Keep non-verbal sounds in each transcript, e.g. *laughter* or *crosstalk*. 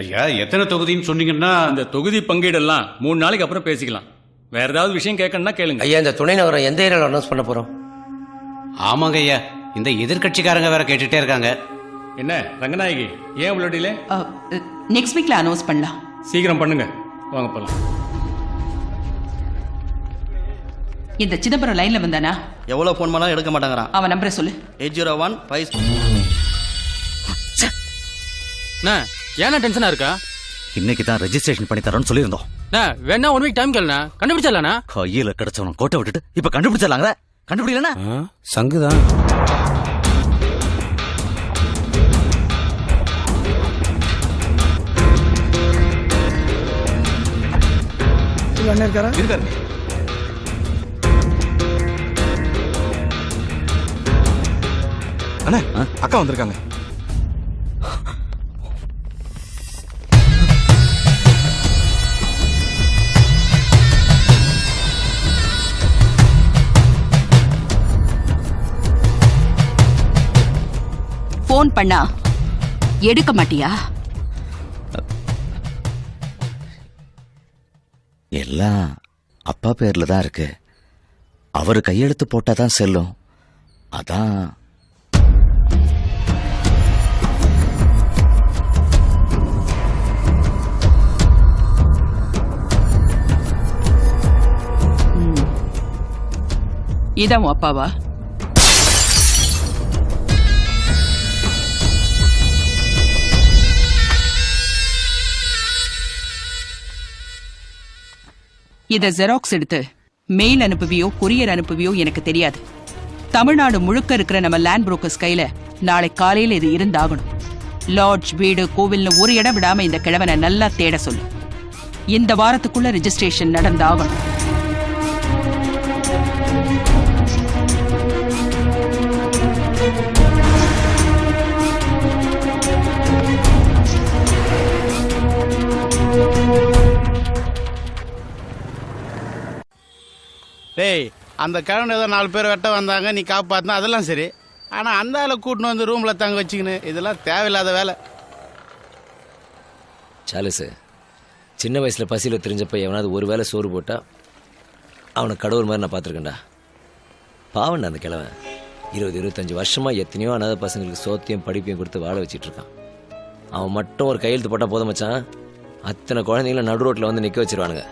ஐயா எத்தனை தொகுதின்னு சொன்னீங்கன்னா அந்த தொகுதி பங்கீடெல்லாம் மூணு நாளைக்கு அப்புறம் பேசிக்கலாம். வேற ஏதாவது விஷயம் கேட்கணும்னா கேளுங்க. ஐயா இந்த துணை நகரம் எந்த ஏரியாவில் அனௌன்ஸ் பண்ண போகிறோம் ஆமாங்க ஐயா இந்த எதிர்க்கட்சிக்காரங்க வேற கேட்டுட்டே இருக்காங்க. என்ன ரங்கநாயகி ஏன் இவ்வளோ டிலே நெக்ஸ்ட் வீக்ல அனௌன்ஸ் பண்ணலாம். சீக்கிரம் பண்ணுங்க. வாங்க போலாம். இந்த சிதம்பரம் லைன்ல வந்தானா? எவ்வளோ ஃபோன் பண்ணாலும் எடுக்க மாட்டேங்கிறான். அவன் நம்பரை சொல்லு. எயிட் ஜீரோ ஒன் ஃபைவ் ஏன்னா டென்ஷனா இருக்கா? இன்னைக்கு தான் ரெஜிஸ்ட்ரேஷன் பண்ணி தரோம்னு சொல்லியிருந்தோம். அண்ணா வேணா ஒன் வீக் டைம் கேளுண்ணா. கண்டுபிடிச்சிடலாண்ணா. கையில கிடைச்சவன கோட்டை விட்டுட்டு இப்ப கண்டுபிடிச்சிடலாங்க கண்டுபிடிக்கலனா சங்குதான். இருக்காரு? அண்ணா அக்கா வந்திருக்காங்க. ஃபோன் பண்ணா எடுக்க மாட்டியா? எல்லாம் அப்பா பேர்ல தான் இருக்கு. அவரு கையெழுத்து போட்டா தான் செல்லும். அதான். இதான் அப்பாவா? இத ஜெராக்ஸ் எடுத்து. மெயில் அனுப்புவியோ கொரியர் அனுப்புவியோ எனக்கு தெரியாது. தமிழ்நாடு முழுக்க இருக்கிற நம்ம லேண்ட் புரோக்கர்ஸ் கையில நாளை காலையில இது இருந்தாகணும். லாட்ஜ் வீடு கோவில்னு ஒரு இடம் விடாம இந்த கிழவனை நல்லா தேட சொல்லு. இந்த வாரத்துக்குள்ள ரெஜிஸ்ட்ரேஷன் நடந்தாகணும். டேய் அந்த கிழவன் ஏதோ நாலு பேர் வெட்ட வந்தாங்க நீ காப்பாற்றினா அதெல்லாம் சரி. ஆனால் அந்த ஆளை கூட்டின்னு வந்து ரூமில் தங்க வச்சுக்கின்னு இதெல்லாம் தேவையில்லாத வேலை. சாலஸு சின்ன வயசில் பசியில் தெரிஞ்சப்ப எவனாவது ஒரு வேளை சோறு போட்டா அவனை கடவுள் மாதிரி நான் பார்த்துருக்கேன்டா. பாவண்டா அந்த கிழவன். இருபது இருபத்தஞ்சி வருஷமாக எத்தனையோ அனாத பசங்களுக்கு சோத்தையும் படிப்பையும் கொடுத்து வாழ வச்சிட்ருக்கான். அவன் மட்டும் ஒரு கையெழுத்து போட்டால் போதும் மச்சான். அத்தனை குழந்தைங்கள நடு ரோட்டில் வந்து நிற்க வச்சிருவானுங்க.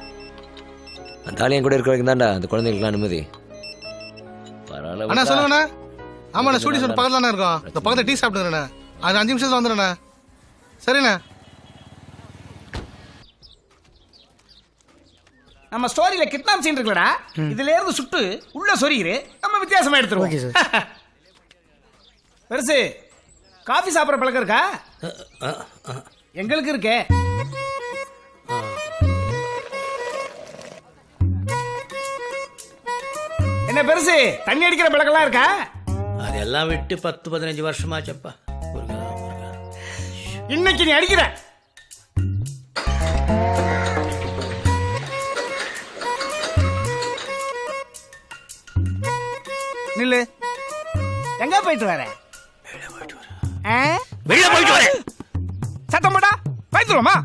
அந்த ஆளியன் கூட இருக்கிற வரைக்கும் தான்டா அந்த குழந்தைங்களுக்குலாம் நிம்மதி. பரவாயில்ல அண்ணா. சொல்லுங்கண்ணா. ஆமாண்ணா ஸ்டூடியோ பக்கத்துல தானே இருக்கோம். இந்த பக்கத்துல டீ சாப்பிட்டுங்கண்ணா அது அஞ்சு நிமிஷத்துல வந்துடுண்ணா சரிண்ணா. நம்ம ஸ்டோரியில கிட்னாப் சீன் இருக்குல்லடா. இதுல இருந்து சுட்டு உள்ள சொருகிரு நம்ம வித்தியாசமா எடுத்துருவோம். *laughs* பெருசு காஃபி சாப்பிட்ற பழக்கம் இருக்கா? எங்களுக்கு இருக்கே. என்ன பெருசு தண்ணி அடிக்கிற பழக்கம்லாம் இருக்கா? அதெல்லாம் விட்டு பத்து பதினஞ்சு வருஷமாச்சப்பா. இன்னைக்கு நீ அடிக்கிற. நில்லு. எங்க போயிட்டு வர? வெளிய போயிட்டு வர சத்தம் போட்டா பயந்துருவோமா?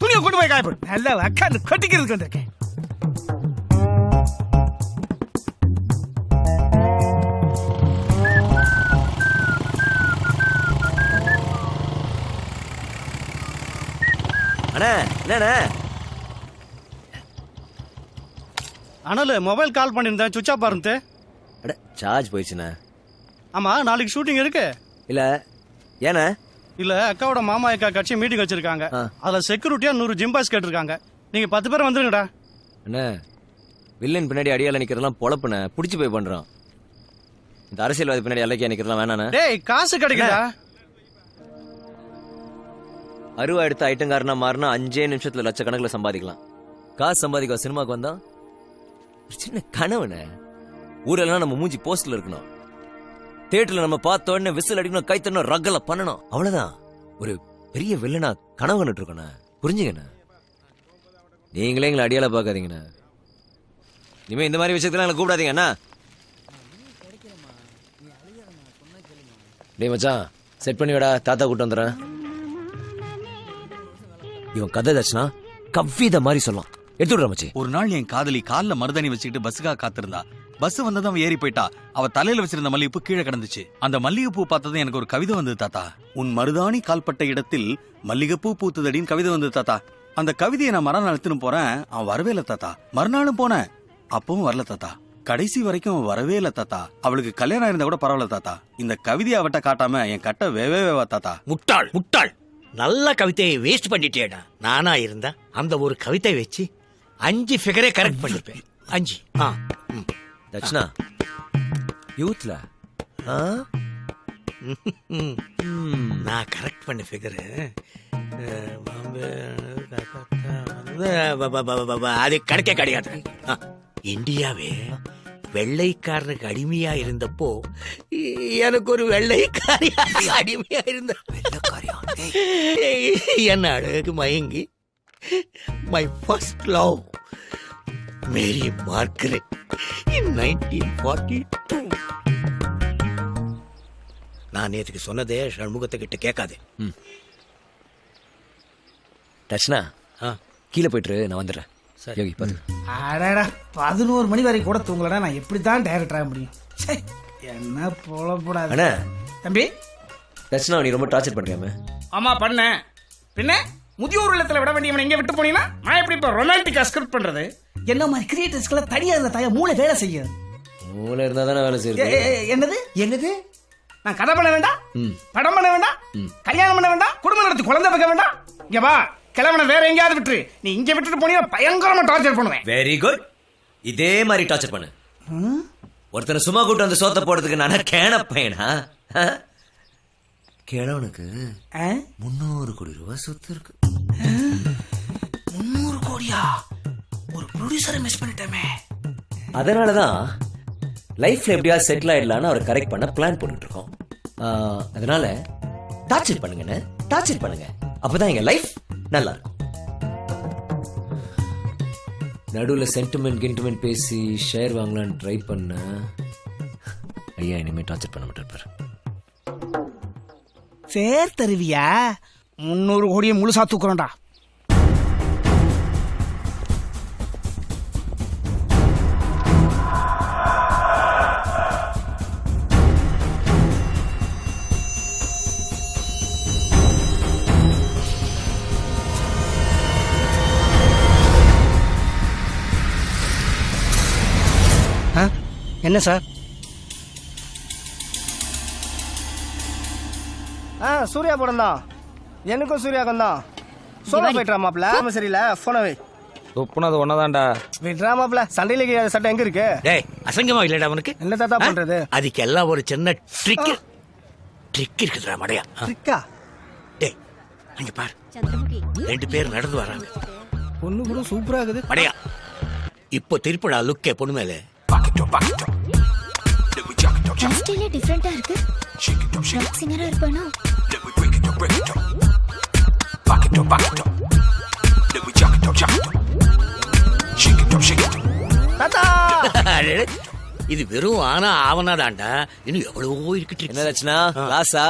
துணியை கொண்டு போய் காய போடு. நல்ல உட்காந்து கொட்டிக்கிறதுக்கு வந்திருக்கேன். அண்ணா என்னண்ணே? அனல் மொபைல் கால் பண்ணியிருந்தேன் சுவிட்ச் ஆஃப் இருந்து அட சார்ஜ் போயிடுச்சுண்ணே. ஆமாம் நாளைக்கு ஷூட்டிங் இருக்கு. இல்லை ஏண்ணே? இல்ல அக்காவோட மாமா அக்கா கட்சி மீட்டிங் வச்சிருக்காங்க. அதுல செக்யூரிட்டியா நூறு ஜிம்பாஸ் கேட்டிருக்காங்க. நீங்க பத்து பேர் வந்துருங்கடா. அண்ணே வில்லன் பின்னாடி அடியால நிக்கிறதெல்லாம் பொழப்புண்ணே. பிடிச்சி போய் பண்றோம் இந்த அரசியல்வாதி பின்னாடி அலைக்கியா நிக்கிறதெல்லாம் வேணாண்ணே. டேய் காசு கிடைக்குதா? அருவா எடுத்து ஐட்டங்காரனா மாறினா அஞ்சே நிமிஷத்துல லட்சக்கணக்கில் சம்பாதிக்கலாம். காசு சம்பாதிக்க சினிமாக்கு வந்தா சின்ன கனவுண்ணே ஊரெல்லாம் நம்ம மூஞ்சி போஸ்ட்ல இருக்கணும். தேட்டர்ல நம்ம பார்த்த உடனே விசில் அடிக்கணும் கை தட்டணும் ரகல பண்ணணும். அவ்வளவுதான். ஒரு பெரிய வில்லனா கனவு கண்டுட்டு இருக்கோண்ணே புரிஞ்சுங்கண்ணே நீங்களே எங்களை அடியால பார்க்காதீங்கண்ணே. இனிமே இந்த மாதிரி விஷயத்தெல்லாம் எங்களை கூப்பிடாதீங்க அண்ணா. டேய் மச்சான் செட் பண்ணி விடா தாத்தா கூட்டு வந்துடுறேன். இவன் கதை தச்சுனா கவ்வித மாதிரி சொல்லலாம் எடுத்து விடுற மச்சி. ஒரு நாள் என் காதலி கால்ல மருதாணி வச்சுக்கிட்டு பஸ்ஸுக்காக காத்திருந்தா. பஸ் வந்ததும் அவன் ஏறி போயிட்டா. அவ தலையில வச்சிருந்த மல்லிகைப்பூ கீழே கிடந்துச்சு. அந்த மல்லிகைப்பூ பார்த்ததும் எனக்கு ஒரு கவிதை வந்தது தாத்தா. உன் மருதாணி கால்பட்ட இடத்தில் மல்லிகைப்பூ பூத்துதடின்னு கவிதை வந்தது தாத்தா. அந்த கவிதையை நான் மறுநாள் எடுத்துன்னு போறேன். அவன் வரவே இல்லை தாத்தா. மறுநாளும் போனேன். அப்பவும் வரல தாத்தா. கடைசி வரைக்கும் அவன் வரவே இல்லை தாத்தா. அவளுக்கு கல்யாணம் இருந்தா கூட பரவாயில்ல தாத்தா. இந்த கவிதையை அவட்ட காட்டாம என் கட்ட வேவே வேவா தாத்தா. முட்டாள் முட்டாள். நல்ல கவிதையை வேஸ்ட் பண்ணிட்டேடா. நானா இருந்தா அந்த ஒரு கவிதை வச்சு அஞ்சு ஃபிகரே கரெக்ட் பண்ணிருப்பேன் அஞ்சு. ஆ ம். தட்சிணா யூத்ல ஆ? ம். நான் கரெக்ட் பண்ண ஃபிகரு அது கிடைக்க கிடையாது. ஆ, இந்தியாவே வெள்ளைக்காரனுக்கு அடிமையா இருந்தப்போ எனக்கு ஒரு வெள்ளைக்காரியா அடிமையா இருந்த. என்ன அழகு மயங்கி. My first love Mary Margaret in nineteen forty two நான் நேற்றுக்கு சொன்னதே சண்முகத்தை கிட்ட கேட்காதே தட்சிணா ஆ. கீழே போயிட்டு நான் வந்துடுறேன். சரி. யோகி பாத்து அடடா பதினோரு மணி வரைக்கும் கூட தூங்கலடா நான் எப்படி தான் டைரக்டர் ஆக முடியும்? ச்சே, என்ன போலப்படாது. அண்ணா. தம்பி? தட்சிணா நீ ரொம்ப டார்ச்சர் பண்றியாமே. ஆமா பண்ணேன் பின்ன முதியோர் இல்லத்துல விட வேண்டியவனை எங்க விட்டு போனீங்கன்னா நான் எப்படி இப்போ ரொமான்டிக்கா ஸ்கிரிப்ட் பண்றது? என்ன மாதிரி கிரியேட்டர்ஸ்க்கெல்லாம் தனியா இருந்த தாய? மூளை வேலை செய்யும் மூளை இருந்தா தானே வேலை செய்யுது என்னது? என்னது? நான் கதை பண்ண வேண்டாம்? படம் பண்ண வேண்டாம்? கல்யாணம் பண்ண வேண்டாம்? குடும்பம் நடத்தி குழந்தை வைக்க வேண்டாம்? இங்க வா. கிழவனை வேற எங்கேயாவது விட்டுரு. நீ இங்க விட்டுட்டு போனீங்கன்னா பயங்கரமா டார்ச்சர் பண்ணுவேன். வெரி குட் இதே மாதிரி டார்ச்சர் பண்ணு. ஒருத்தனை சும்மா கூட்டு வந்து சோத்த போடுறதுக்கு நானா கேன பையனா? கிழவனுக்கு? முந்நூறு கோடி ரூபாய் சொத்து இருக்கு. முந்நூறு கோடியா? ஒரு ப்ரொடியூசரை மிஸ் பண்ணிட்டோமே. அதனாலதான் லைஃப்ல எப்படியாவது செட்டில் ஆயிடலாம்னு அவரை கரெக்ட் பண்ண பிளான் போட்டுட்டு இருக்கோம். அதனால டார்ச்சர் பண்ணுங்கண்ணே டார்ச்சர் பண்ணுங்க. அப்பதான் எங்க லைஃப் நல்லா இருக்கும் நடுவுல சென்டிமெண்ட் கின்டிமெண்ட் பேசி ஷேர் வாங்கலாம்னு ட்ரை பண்ண. ஐயா இனிமே டார்ச்சர் பண்ண மாட்டார் பாரு. சேர் தருவியா? முந்நூறு கோடியை முழுசா தூக்குறோம்டா. என்ன சார்? சூர்யா படம் தான். எனக்கும் சூர்யாக்கும் தான். சோலோ போயிட்டுறா மாப்ள ஆமா சரியில்ல போன வை. துப்புனது ஒன்னதான்டா விட்றா மாப்ள சண்டையில சட்டை எங்க இருக்கு? டேய் அசங்கமா இல்லடா அவனுக்கு என்ன தாத்தா ஆ? பண்றது? அதுக்கு எல்லாம் ஒரு சின்ன ட்ரிக் ட்ரிக் இருக்குதுடா மடையா. ட்ரிக்கா டேய் அங்க பாரு. ரெண்டு பேர் நடந்து வராங்க. பொண்ணு கூட சூப்பரா இருக்குது. மடையா இப்போ திருப்படா லுக்கே பொண்ணு மேல. ஸ்டைலே டிஃப்ரெண்டா இருக்கு. ராக் சிங்கரா இருப்பானோ? தாத்தா அடடே, இது வெறும் ஆனா ஆவனாதான்டா இன்னும் எவ்வளவோ. என்ன தட்சிணா லாஸா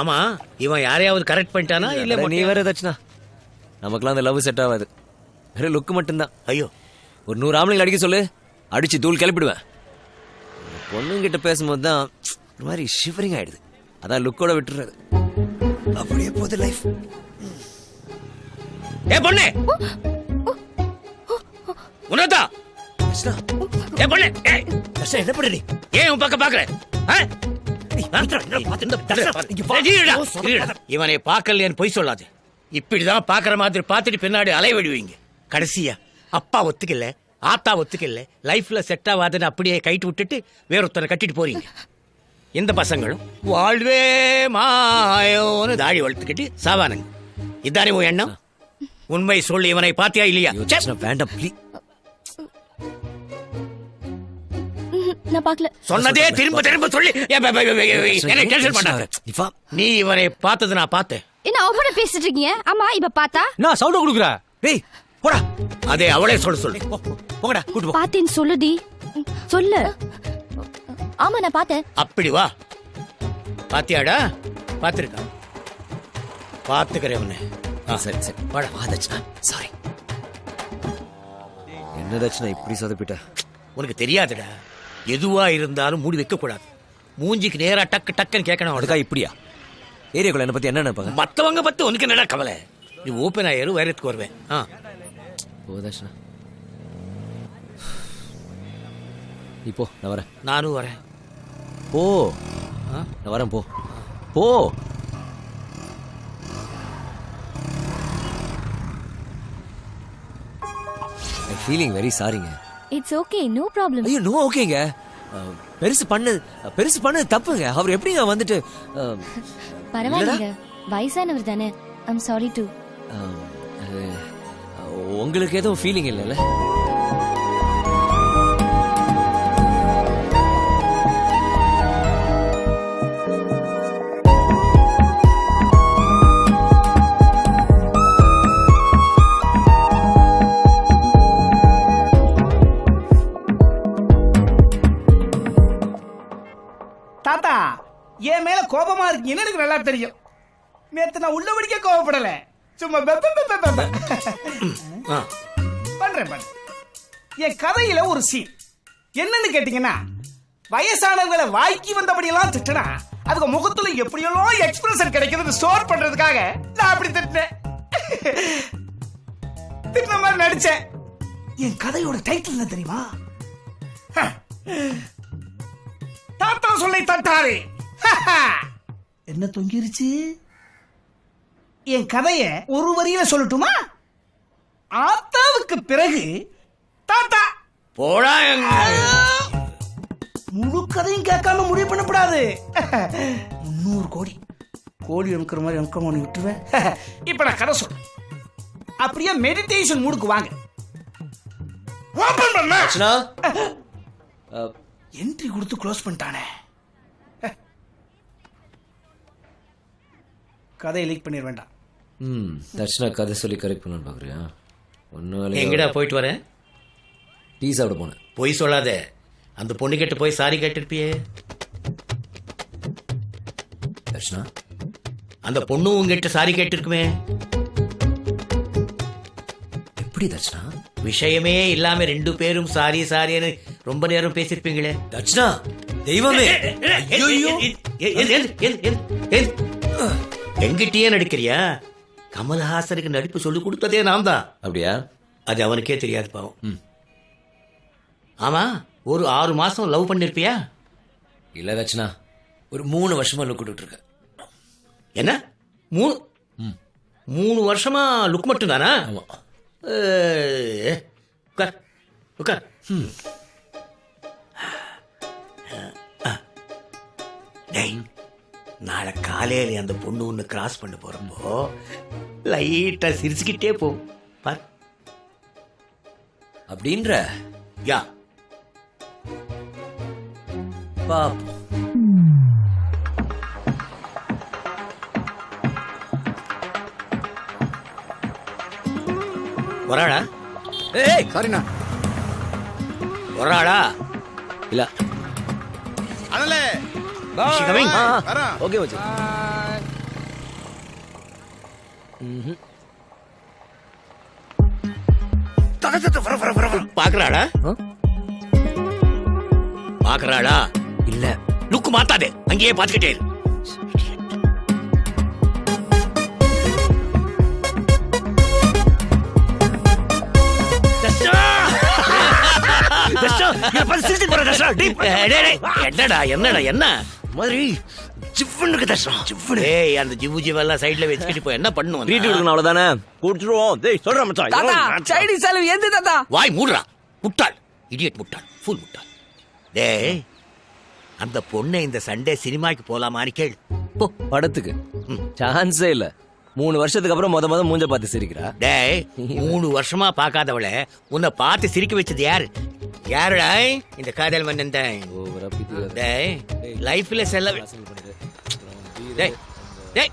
ஆமா இவன் யாரையாவது கரெக்ட் பண்ணிட்டானா? இல்ல நீ வேற தட்சிணா நமக்கெல்லாம் அந்த லவ் செட் ஆகாது. வெறும் லுக் மட்டும்தான். ஐயோ. ஒரு நூறு ஆம்பளைங்களை அடிக்க சொல்லு. அடிச்சு தூள் கிளப்பிடுவேன். பொண்ணுங்கிட்ட பேசும்போது தான் ஒரு மாதிரி ஷிவரிங் ஆயிடுது. அதான் லுக்கோட விட்டுறது. அப்படியே போகுது லைஃப் ஏ பொண்ணு! உனதா ஏ பொண்ணு! ஏய், தர்ஷன், என்ன பண்ற நீ? ஏன் உன் பக்கம் பாக்குற. இவனை பார்க்கலையேன்னு பொய் சொல்லாது. இப்படிதான் பாக்குற மாதிரி பார்த்துட்டு பின்னாடி அலைவடிவீங்க கடைசியா அப்பா ஒத்துக்கல ஆத்தா ஒத்துக்கல லைஃப்ல செட் ஆகாதுன்னு அப்படியே கைட்டு விட்டுட்டு வேறொருத்தனை கட்டிட்டு போறீங்க. இந்த பசங்களும் வாழ்வே மாயோன்னு தாடி வளர்த்துக்கிட்டு சாவானுங்க. இதானே உன் எண்ணம்? உண்மை சொல்லி இவனை பாத்தியா இல்லையா. வேண்டாம் ப்ளீஸ் நான் பார்க்கல. சொன்னதே திரும்ப திரும்ப சொல்லி. என்னை டென்ஷன் பண்ணாத. நீ இவனை பார்த்தது நான் பார்த்தேன். என்ன அவன பேசிட்டு இருக்கீங்க? ஆமா இப்ப பார்த்தா? நான் சவுண்ட் கொடுக்குற? டேய் போடா. அதே அவளே சொல்ல சொல்லு. போங்கடா கூட்டு போ. சொல்லுடி. சொல்லு. ஆமா நான் பார்த்தேன். அப்படி வா. பாத்தியாடா? பார்த்திருக்கான் பார்த்துக்கிறேன் அவனை சரி சரி. வாடா. வா தட்சிணா. சாரி என்ன தட்சிணா இப்படி சொதப்பிட்ட? உனக்கு தெரியாதுடா. எதுவா இருந்தாலும் மூடி வைக்க கூடாது மூஞ்சிக்கு நேரா டக்கு டக்குன்னு கேட்கணும் அதுக்கா இப்படியா? ஏரியாக்குள்ள என்ன பத்தி என்ன நினைப்பாங்க? மத்தவங்க பத்தி உனக்கு என்னடா கவலை? நீ ஓப்பன் ஆயிரு வைரத்துக்கு வருவேன். ஆ. ஓ தட்சிணா. இப்போ நான் வரேன். நானும் வரேன். போ. நான் வரேன் போ. போ. ஐ ஃபீலிங் வெரி சாரிங்க இட்ஸ் ஓகே நோ ப்ராப்ளம் ஐயோ நோ ஓகேங்க பெருசு பண்ணது பெருசு பண்ணது தப்புங்க. அவர் எப்படிங்க வந்துட்டு பரவாயில்லைங்க. வயசானவர் தானே. ஐம் சாரி டு உங்களுக்கு எதுவும் ஃபீலிங் இல்லைல்ல? கோபமா இருக்கீங்கன்னு எனக்கு நல்லா தெரியும். நேத்து நான் உள்ளபடிக்க கோபப்படல சும்மா பெப்ப பெப்ப பெப்ப. பண்றேன் பண்றேன். என் கதையில ஒரு சீன் என்னன்னு கேட்டீங்கன்னா வயசானவங்களை வாய்க்கு வந்தபடியெல்லாம் திட்டுனா அதுக்கு முகத்துல எப்படியெல்லாம் எக்ஸ்பிரஷன் கிடைக்குதுன்னு ஸ்டோர் பண்றதுக்காக நான் அப்படி திட்டினேன். திட்டின மாதிரி நடிச்சேன். என் கதையோட டைட்டில் என்ன தெரியுமா. தாத்தா சொல்லை தட்டாரே. என்ன தொங்கிருச்சு? என் கதைய ஒரு வரியில சொல்லட்டுமா? ஆத்தாவுக்கு பிறகு தாத்தா! போடா முழு கதையும் கேட்காம முடிவு பண்ணக்கூடாது முந்நூறு கோடி. கோடி அமுக்கிற மாதிரி அமுக்க பண்ணி விட்டுருவேன் இப்ப நான் கதை சொல்றேன். அப்படியே மெடிடேஷன் மூடுக்கு வாங்க. ஓபன் பண்ண. என்ட்ரி கொடுத்து க்ளோஸ் பண்ணிட்டானே. கதையை லீக் பண்ணிட வேண்டாம். ம் தட்சிணா கதை சொல்லி கரெக்ட் பண்ணு பார்க்குறியா ஒன்றும் எங்கடா போயிட்டு வரேன் டீ சாப்பிட போனேன். பொய் சொல்லாத. அந்த பொண்ணு கிட்ட போய் சாரி கேட்டிருப்பியே. தட்சிணா அந்த பொண்ணு உங்ககிட்ட சாரி கேட்டிருக்குமே. எப்படி தட்சிணா விஷயமே இல்லாம ரெண்டு பேரும் சாரி சாரின்னு ரொம்ப நேரம் பேசிருப்பீங்களே. தட்சிணா தெய்வமே. ஐயோ எங்கிட்டயே நடிக்கிறியா? கமல்ஹாசனுக்கு நடிப்பு சொல்லி கொடுத்ததே நான் தான் அப்படியா? அது அவனுக்கே தெரியாது பாவம். ஆமா ஒரு ஆறு மாசம் லவ் பண்ணிருப்பியா? இல்ல தட்சிணா ஒரு மூணு வருஷமா லுக் இருக்கேன் என்ன? மூணு மூணு வருஷமா லுக் மட்டும் தானா உட்கார் உட்கார் டேய் நாளை காலையில அந்த பொண்ணு ஒன்று கிராஸ் பண்ண போறப்போ லைட்டா சிரிச்சுக்கிட்டே போ. பார். அப்படின்ற யா. பாப்போம். வராடா ஏய்! சாரிண்ணா. வராடா இல்ல. அதனால Is she coming? ஓகே வச்சு பாக்குறாடா இல்ல. லுக்கு மாத்தாதே. அங்கேயே பாத்துக்கிட்டே இரு. என்னடா என்னடா என்ன? மாதிரி ஜிவ்வுன்னு இருக்கு தர்ஷா ஜிவ்வுன்னு. ஏய் அந்த ஜிவ்வு ஜிவெல்லாம் சைடுல வச்சுக்கிட்டு இப்போ என்ன பண்ணுவோம் ட்ரீட் கொடுக்கணும் அவ்வளவுதானே? குடிச்சிருவோம் டேய் சொல்றேன் மச்சான். சைனீஸ் அளவு எந்த தாத்தா? வாய் மூடுறா. முட்டாள். இடியட் முட்டாள். ஃபுல் முட்டாள். டேய் அந்த பொண்ணை இந்த சண்டே சினிமாக்கு போலாமான்னு கேளு. போ. படத்துக்கு. சான்ஸே இல்ல. மூணு வருஷத்துக்கு அப்புறம் முத முத மூஞ்ச பார்த்து சிரிக்கிறா. டேய் மூணு வருஷமா பார்க்காதவள உன்னை பார்த்து சிரிக்க வச்சது யாரு? யாருடா இந்த காதல் மன்னன் தான்? டேய் லைஃப்ல செல்ல டேய் டேய்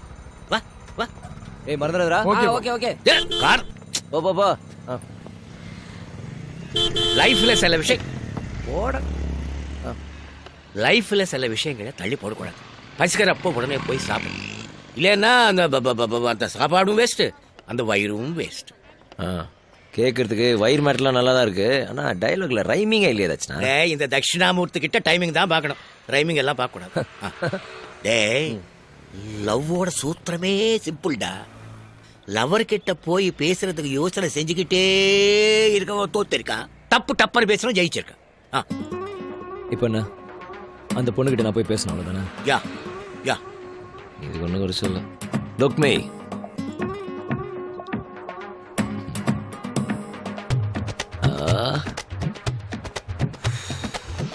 வா வா. ஏய் மறந்துடாதடா. ஓகே ஓகே டேய், கார். போ போ போ. ஆ. லைஃப்ல சில விஷயம் போட. லைஃப்ல சில விஷயங்களை தள்ளி போடக்கூடாது. பசிக்கிறப்போ உடனே போய் சாப்பிடணும் இல்லைன்னா அந்த அந்த சாப்பாடும் வேஸ்ட்டு அந்த வயிறும் வேஸ்ட் ஆ. கேட்கறதுக்கு வயிறு மேட்டர்லாம் நல்லா தான் இருக்கு. ஆனா டயலாக்ல ரைமிங்கே இல்லையா டேய் இந்த தட்சிணாமூர்த்தி கிட்ட டைமிங் தான் பார்க்கணும். ரைமிங் எல்லாம் பார்க்க கூடாது ஆ. டேய் லவ்வோட சூத்திரமே சிம்பிள்டா லவர் கிட்ட போய் பேசுறதுக்கு யோசனை செஞ்சுக்கிட்டே இருக்கவன் தோத்திருக்கான் தப்பு டப்பர் பேசுறவன் ஜெயிச்சிருக்கான். ஆ. இப்போ என்ன? அந்த பொண்ணுகிட்ட நான் போய் பேசணும் அவ்வளோதானே யா யா. இதுக்கு ஒன்றும் ஒரு சொல்ல. லுக்மே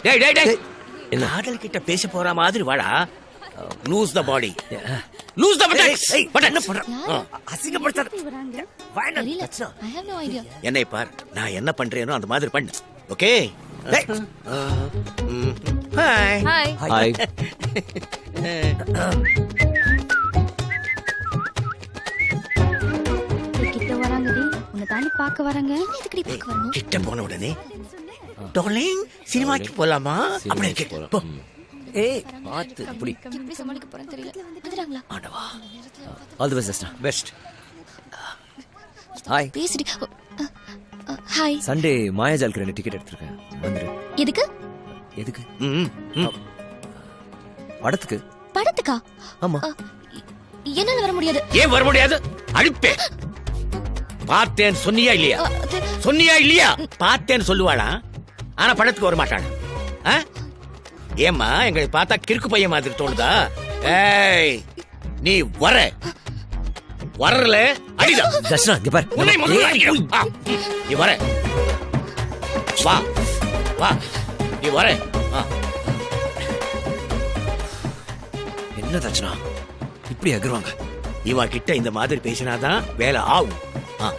டேய் டேய் டேய். காதல் கிட்ட பேச போற மாதிரி வாடா. Loose the body loose the buttocks but என்ன பண்ற? அசிங்கப்படுத்தாத. தெரியல ஐ ஹேவ் நோ ஐடியா என்னை பார் நான் என்ன பண்றேனோ அந்த மாதிரி பண்ணு. ஓகே ஹாய் ஹாய் ஹாய் தாண்டி பார்க்க வராங்க? எதுக்குடி பார்க்க வரணும்? கிட்ட போன உடனே டார்லிங் சினிமாக்கு போலாமா? அப்படி இருக்கு போ. ஏய் பார்த்து இப்படி. எப்படி சமாளிக்க போறேன்னு தெரியல. வந்துறாங்களா ஆண்டவா all the best best hi பேசுடி hi Sunday மாயாஜாலுக்கு ரெண்டு டிக்கெட் எடுத்திருக்கேன். வந்துரு. எதுக்கு? எதுக்கு. படத்துக்கு. படத்துக்கா? ஆமா. என்னால வர முடியாது. ஏன் வர முடியாது? அழிப்பேன் பார்த்தேன் சொன்னியா இல்லையா? சொன்னியா இல்லையா? பார்த்தேன்னு சொல்லுவாளா ஆனா படத்துக்கு வர மாட்டாளா ஆ? ஏம்மா எங்களை பார்த்தா கிறுக்கு பையன் மாதிரி தோணுதா? ஏய் நீ வர. வரல அடிதான் தட்சணா இங்க பாரு. உன்னை முதல்ல அடிக்கிறேன். நீ வர. வா. வா. நீ வர. ஆ. என்ன தட்சணா இப்படி அகருவாங்க. இவன் கிட்ட இந்த மாதிரி பேசினாதான் வேலை ஆகும். ஆ.